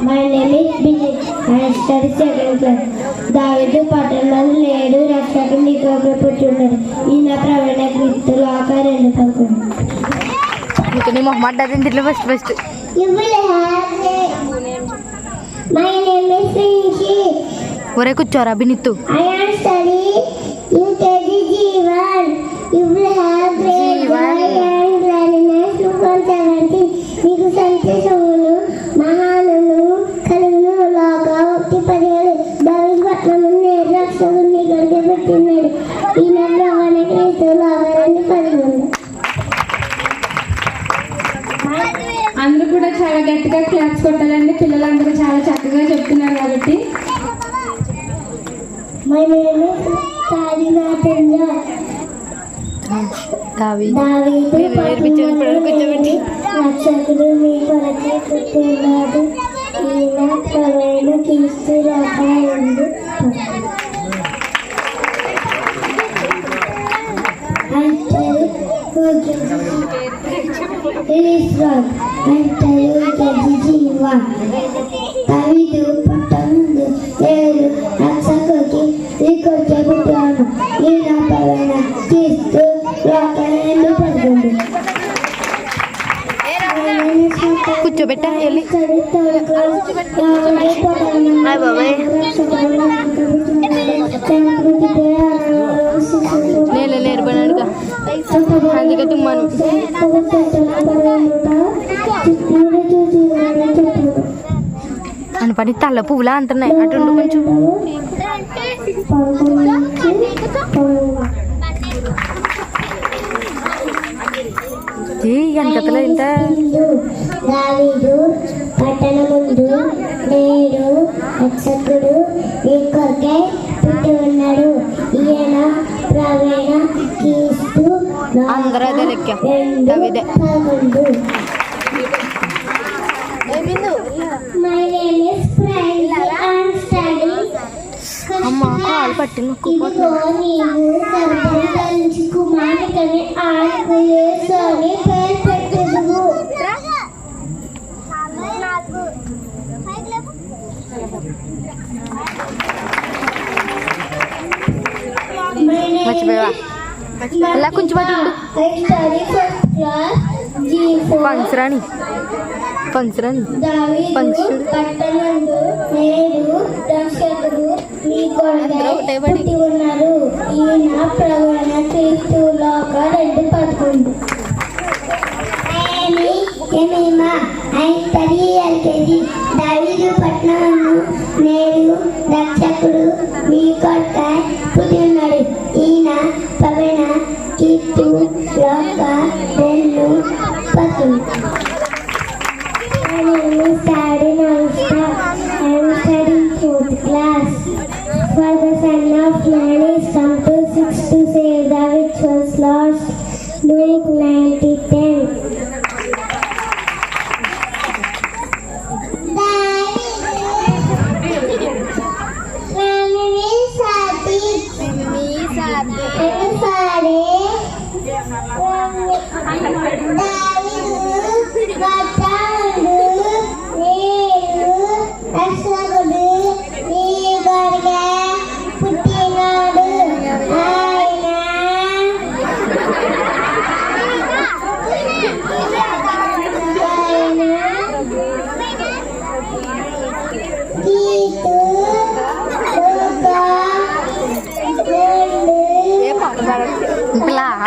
My name is Billy. I study second class. దావిదు పట్టణంలో లేడు రక్షకు నీకు ఒకరు పుట్టున్నాడు ఈయన ప్రవీణ క్రీస్తులు ఆకారం రెండు పదకొండు ఇంకా నీ మొహమాట ఇంట్లో first first. My name is Rinki. ఒరే కూర్చోరా అభినిత్తు I am studying UKG G1. You will have great joy and gladness to conservancy. నీకు దావి కూర్చోబెట్టి. రక్షకుడు మీ కొరకే పుట్టినాడు. ఈయన ప్రవేణ క్రీస్తు రకాయందు దావీదు పట్టణందు ఏడు కూర్చోబెట్టా వెళ్ళి హాయ్ బాబాయ్. నేను నేర్పడాడుగా అందుకే తుమ్మాను. అని పని తల్ల పువ్వులా అంటున్నాయి. అటు ఉండు కొంచెం. ఏ వెనకతలో ఇంత. దావీదు పట్టణముందు నేడు రక్షకుడు ఈ కొరకై పుట్టి ఉన్నాడు ఈయన ప్రవీణ క్రీస్తు అందరూ అదే లెక్క రెండు దావీదే. పదకొండు My name is Frank. I'm studying. అమ్మ కాలు పట్టి నొక్కుపోతుంది ఇదిగో నీవు గర్భంలోంచి కుమారుడిని ఆయనకు యేసు అని పేరు పెట్టెదవు. My name మర్చిపోయావా అలా కొంచెం అటు ఉండు I study first class G4. పంచరాని పంచరాని దావీదు పంచుడు. పట్టణందు నేడు రక్షకుడు నీ కొరకై ఒకటే పడి. పుట్టి ఉన్నారు ఈయన ప్రవణ క్రీస్తు లోక రెండు పదకొండు ఏమి ఏమేమా ఎల్కేజీ దావీదు పట్టణందు నేడు రక్షకుడు మీ కొరకై పుట్టినాడు ఈయన పవన కీర్తు లోక రెండు పదకొండు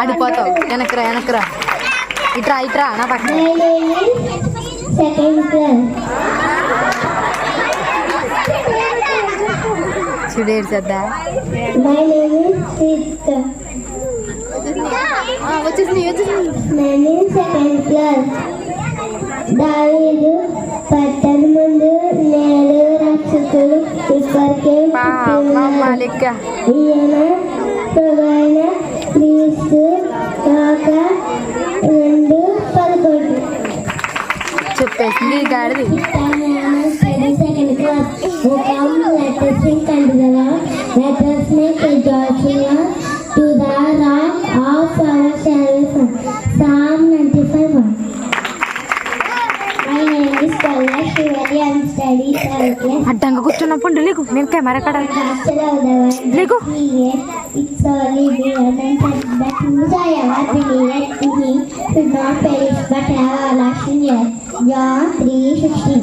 Ada foto, jangan kira, jangan kira. ఇట్రా ఇట్రా నా పక్కన. సద్దా వచ్చేసింది వచ్చేసింది. సెకండ్ క్లాస్ దావీదు పట్టణ ముందు నేడు లెక్క. ఈయన అడ్డంగా కూర్చున్నప్పుడు లేకు నేను కెమెరా కాడ Master such that whosoever believeth in him should not perish but have everlasting life. John 3:16.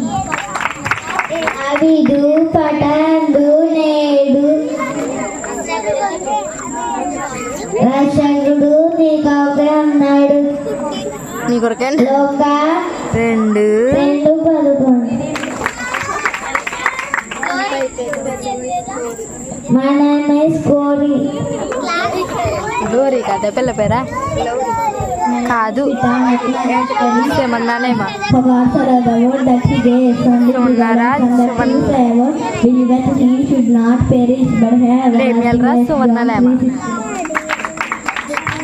అవిడు పటాండు నేడు రక్షకుడు నీకు అన్నాడు నీ కొరకే లోక రెండు రెండు పదకొండు మనమే స్కోరి డోరీ కదా? పిల్ల పేరా? కాదు. ఏమన్నానేమా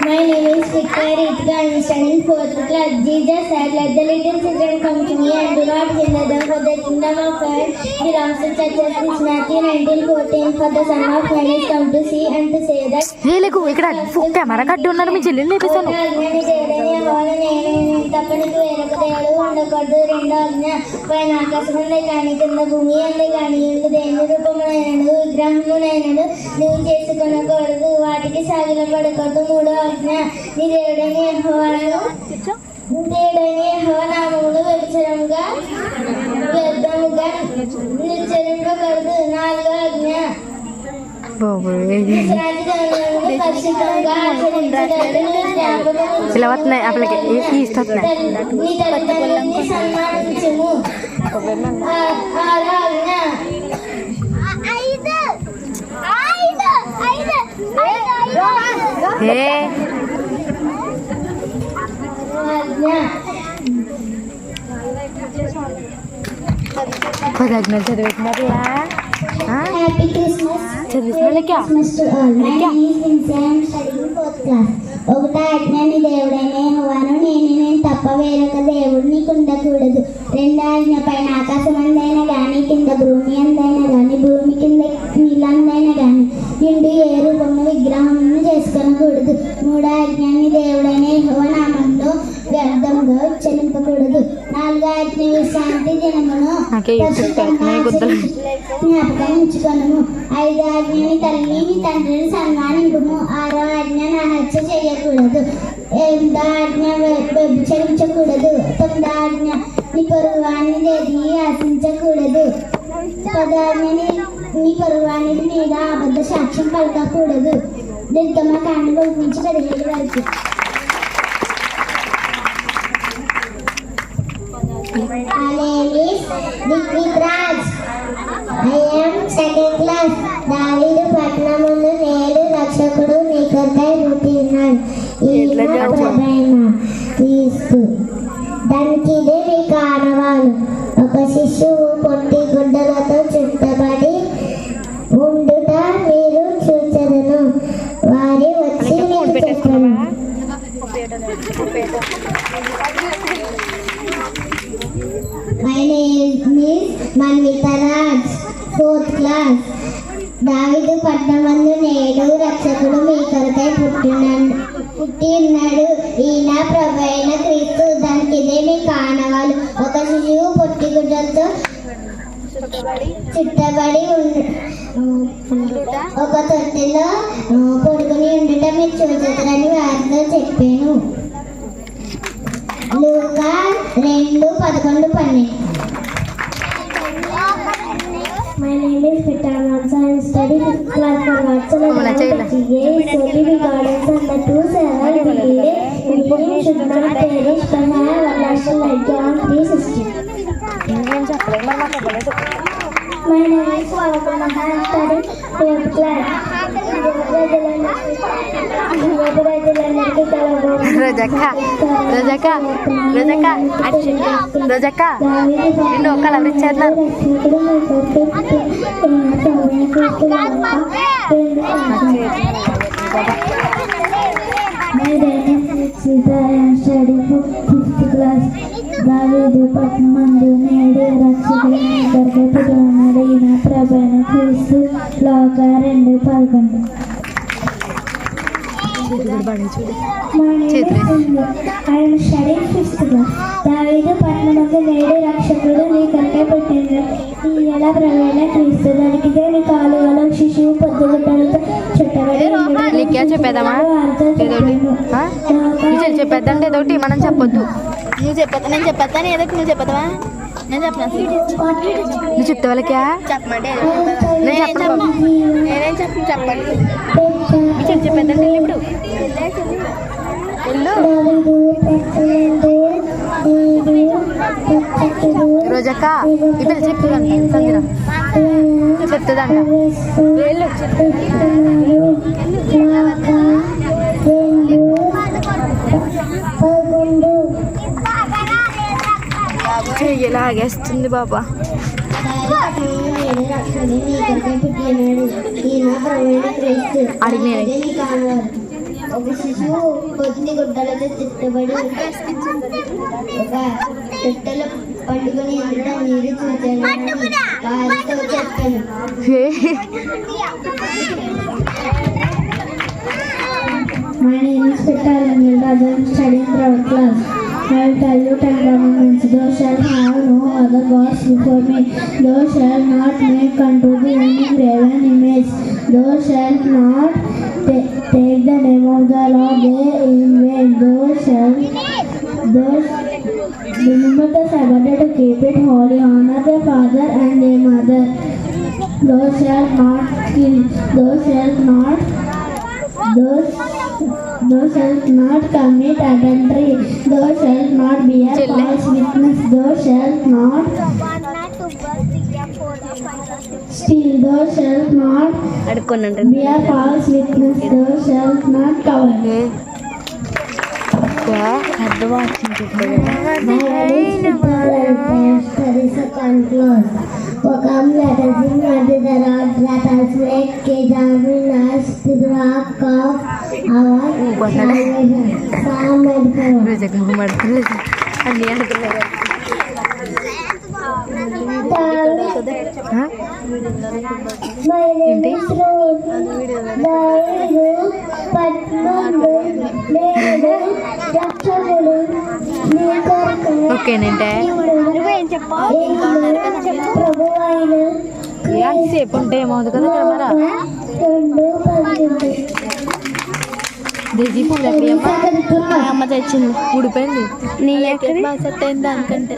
My name is Victor Ritika. Am studying fourth class. Jesus said, Let the little children come to me and do not hinder them, for the kingdom of God belongs to such as this. Matthew 19:14. For the Son of Man is come to see and to say that లేకు ఇక్కడ camera కట్టి ఉన్నారు మీ చెల్లెని లేపేశాను అజ్ఞాని దేవుడని వాళ్ళ నేను తప్ప నీకు వేరొక దేవుడు ఉండకూడదు రెండో అజ్ఞ పైన ఆకాశం ఉంది కానీ కింద భూమి ఉంది కానీ ఇందు దేని రూపమునైనడు విగ్రహమునైనడు నువ్వు చేసుకొనకూడదు వాటికి సాగిల పడకూడదు మూడో అజ్ఞ నీ ఇలా వస్తున్నాయి అప్పటికి ఈస్ట్ వస్తున్నాయి నీ తల్లిదండ్రులని సన్మానించుము ఆ- ఆరో ఆజ్ఞ. ఏ ఆజ్ఞ. పదగ్నలు చదివేస్తున్నారు ఒకటో ఆజ్ఞని దేవుడైన నేను నేను తప్ప వేరొక రెండో ఆజ్ఞ పైన ఆకాశం అందైనా కానీ కింద భూమి అందైనా కానీ భూమి కింద నీళ్ళందైనా కానీ నిండు ఏ రూపంలో విగ్రహమును చేసుకొనకూడదు. మూడో ఆజ్ఞని దేవుడైన యెహోవా నామంలో వ్యర్థంగా ఉచ్చరింపకూడదు. నాలుగో ఆజ్ఞ విశ్రాంతి దినమును దేది ఆశించకూడదు పదో ఆజ్ఞని నీ పొరుగువాణి మీద అబద్ధ సాక్ష్యం పలకకూడదు నిర్గమ కాండ నుంచి పదిహేడు వరకు My name is Dikrit Raj. I am second class. దావీదు పట్టణమును నేడు రక్షకుడు నీకొద్దై పుట్టినాడు ఈయన ప్రభైన క్రీస్తు దానికి ఇదే మీ కారణవాలు ఒక శిశువు పొట్టి గుడ్డలతో చుట్టబడి ఉండుట మీరు చూచెదను. వారి వచ్చి మీకు చెప్పను My name is Manvita Raj, fourth class. దావిదు పట్టణమందు నేడు రక్షకుడు మీ కొరకై పుట్టిన పుట్టి ఉన్నాడు. చుట్టబడి ఒక తొట్టిలో పడుకుని ఉండుట మీరు చూసేద్దరని వారితో చెప్పాను లూకా రెండు పదకొండు పన్నెండు My name is Peter Mansa. I study fifth class for Vatsala Mama, Chayla. He is only begotten Son, the two seven believe in him should not perish but have everlasting life. John three sixteen. My name is Swamana. I am studying fourth class. ప్రజలందరికీ రోజక్క రోజక్క రోజక్క నిన్ను ఒక్కలు ఎవరు ఇచ్చేస్తున్నారు దావీదు పట్నమందు నేడు రక్షకుడు దొరకపుడు ఈయన ప్రభైన క్రీస్తు లోక రెండు పదకొండు. ఆయన క్లాస్ దావీదు పట్టణమందు నేడు రక్షకుడు నీ ఈ ఎలా ప్రవేళ క్రీస్తు దానికిదే నీ కాలువలో శిశువు పొద్దుగుట్టలతో చుట్టబడి చెప్పేద్దంటే ఏదోటి మనం చెప్పొద్దు. నువ్వు చెప్పొద్దు. నేను చెప్పేద్దాను ఏదో నువ్వు చెప్పేద్దామా? నేను నువ్వు చెప్తే వాళ్ళకి చెప్పమంటే నేను చెప్పను నేనేం చెప్పను? చెప్పండి. చెప్పు చెప్పేద్దంటే ఇప్పుడు. రోజక్క ఇప్పుడు చెప్తుందంట. సంజన చెప్తుందంట వెళ్ళు చెయ్యి బాబా? అడిగిన ఒక శిశువు కొద్ది గుడ్డలతో చిట్టబడి ఒక చెట్టెల పండుగని ఎంత మీరు చూచాను వారితో చెప్పాను My name is Petal and I am studying third class. I will tell you ten commandments. Thou shalt have no other gods before me. Thou shalt not make unto thee any graven image. Thou shalt not ta- take the name of the Lord there in vain. Thou shalt thou remember the Sabbath day to keep it holy. Honor their father and their mother. Thou shalt not kill. Thou shalt not Thou, thou shalt not commit adultery. Thou shalt not bear false witness. Thou shalt not steal. Thou shalt not bear false witness. Thou shalt not covet. Oh, us sing unto the Lord. Let us make a joyful noise to the rock of our salvation. Psalm 94. రోజక్క మడతలేదు అన్నీ అనుకున్నారు My name ఓకేనంటే? ఎంతసేపు ఉంటే ఏమవుతుంది కదా camera దేజీ ఎక్కడమ్మా అమ్మ? తెచ్చింది. ఊడిపోయింది? నీ ఎక్కడ సెట్ అయింది దానికంటే.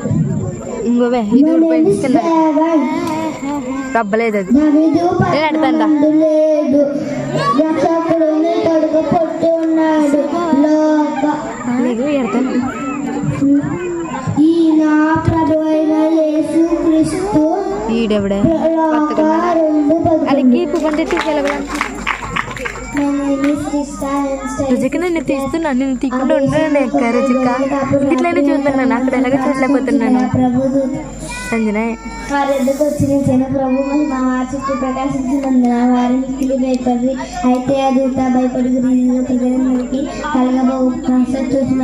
ఇంకోవే ఇది కింద. రబ్బలేదు అది. లేదు ఎడతాను ఈయన ప్రభు అయిన యేసు క్రీస్తు ఈడెవడే లోక రెండు అలాగే పువ్వంటే తీసుకెళ్ళగలను My name is Krista and study Ruchika నేను తీస్తున్నాను నేను తీయకుండా ఉండను అక్క రుచిక ఇట్లయినా చూస్తున్నాను అక్కడ ఎలాగ చూడలేకపోతున్నాను ప్రభు సంజన వారి ఎద్దుకు వచ్చి నిలిచిన ప్రభు మహిమ వారి చుట్టూ ప్రకాశించినందున వారి మిక్కిలి భయపడి అయితే ఆ దూత భయపడి గురించి ప్రజలందరికీ కలగబోవు కాన్సెప్ట్ చూసిన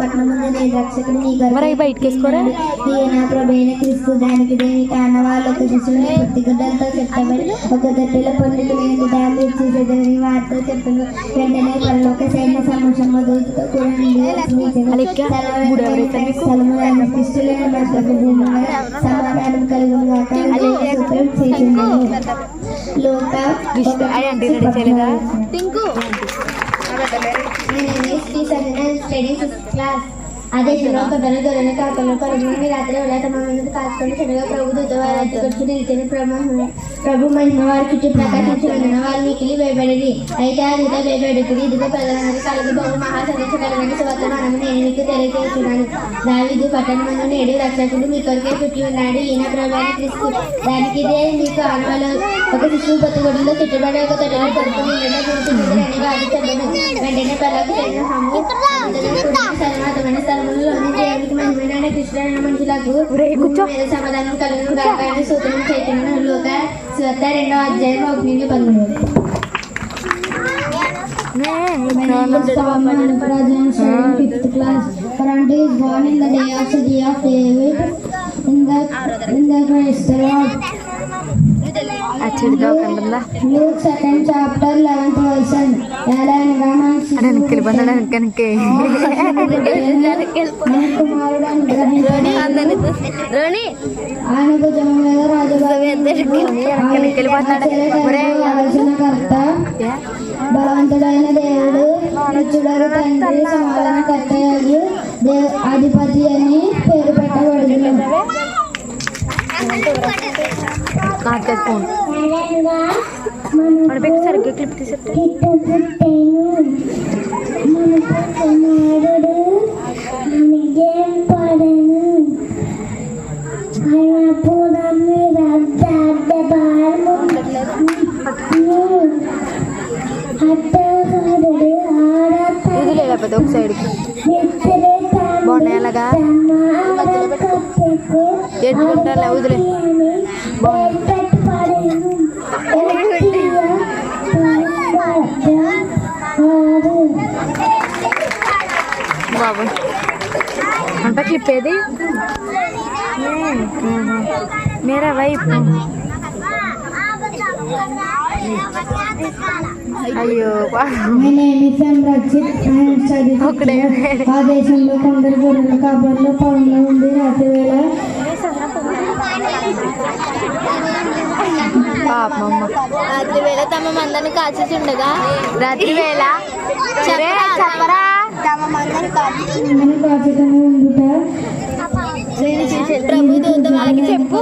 యేసురావు పట్టణం నేను రక్షకుడు నీ మరి అవి బయటకు వేసుకోరా ఈయన ప్రభైన క్రీస్తు దానికి దేని శిశువుని పుట్టిగుడ్డలతో ఒక ఇచ్చేసేదని వారితో చెప్పాను వెంటనే పరలోక సైన్య దూతతో కూడా సమాధానం లోక కృష్ణ అయ్యి అంటే రెడీ చేయలేదా క్లాస్ అదే ఒక ధర కాకుండా రాత్రి వేళ తమ కాచుకొని చెడుగా ప్రభు దూతవారి ఖర్చు నిలిచిన ప్రభు ప్రభు మహిమ వారి చుట్టూ ప్రకాశించినందున వారు మికిలి భయపడేది అయితే ఆ దూత భయపడుతుంది ఇదిగో ప్రజలందరూ కలిగి బహు మహాసందేశ స్వర్తమానము నేను మీకు తెలియజేస్తున్నాను. దావిదు పట్టణంలో నేడు రక్షకుడు మీ కొరకే పుట్టి ఉన్నాడు. ఈయన ప్రభాని క్రిస్తు. దానికి ఇదే మీకు ఆనవలో. ఒక శిశువు పొత్తుగొడ్డులో చుట్టుబడి ఒక తొడలో పడుకుని వెంటనే పల్లకు చెందిన సర్వనాథమైన స్థలములలోని దేవునికి మహిమైన మనుషులకు సమాధానం కలుగును సూత్రం చైతన్య లోక స్వత అధ్యాయం ఒకటి పదమూడు fifth class. Is born in the day of the day of David in the in the Christ Lord. చిడిదోకంటుందా Luke second chapter eleventh version ఎలా అనగా మన అడే వెనక్కి బందడ వెనక మన కుమారుడు అనుగ్రహించిన రోణి ఆయన భుజం మీద రాజుగాల్సిన కర్త భగవంతుడైన దేవుడు నిత్యుడగు తండ్రి సమాధాన కర్త దేవ్ అధిపతి అని పేరు పెట్టబడింది నాకు ఫోన్. వాడు పెట్టి సరిగ్గా క్లిప్ తీసేస్తే ఇది లేకపోతే ఒక సైడ్కి బాగున్నాయి అలాగా? ఎట్టుకుంటా వదిలే. క్లిప్ ఏది మేరా వైపు. అయ్యో ఒకడే ఆ దేశంలో కొందరు గొర్రెల రాత్రి వేళ పాపమ్మ రాత్రి వేళ తమ మందని కాచేసి ఉండగా రాత్రి వేళ సరే చెప్పరా ప్రభు దూత వాళ్ళకి చెప్పు